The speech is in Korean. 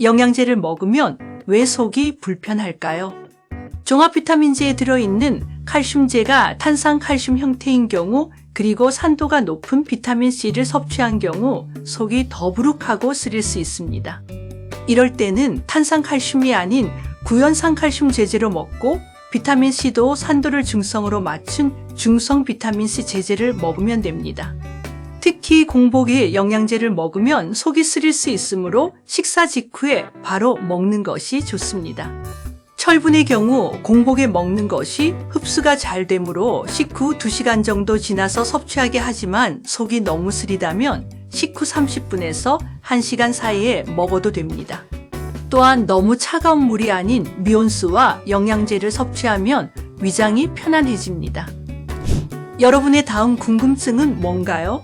영양제를 먹으면 왜 속이 불편할까요? 종합 비타민제에 들어있는 칼슘제가 탄산 칼슘 형태인 경우 그리고 산도가 높은 비타민 C를 섭취한 경우 속이 더부룩하고 쓰릴 수 있습니다. 이럴 때는 탄산 칼슘이 아닌 구연산 칼슘 제제로 먹고 비타민 C도 산도를 중성으로 맞춘 중성 비타민 C 제제를 먹으면 됩니다. 특히 공복에 영양제를 먹으면 속이 쓰릴 수 있으므로 식사 직후에 바로 먹는 것이 좋습니다. 철분의 경우 공복에 먹는 것이 흡수가 잘 되므로 식후 2시간 정도 지나서 섭취하게 하지만 속이 너무 쓰리다면 식후 30분에서 1시간 사이에 먹어도 됩니다. 또한 너무 차가운 물이 아닌 미온수와 영양제를 섭취하면 위장이 편안해집니다. 여러분의 다음 궁금증은 뭔가요?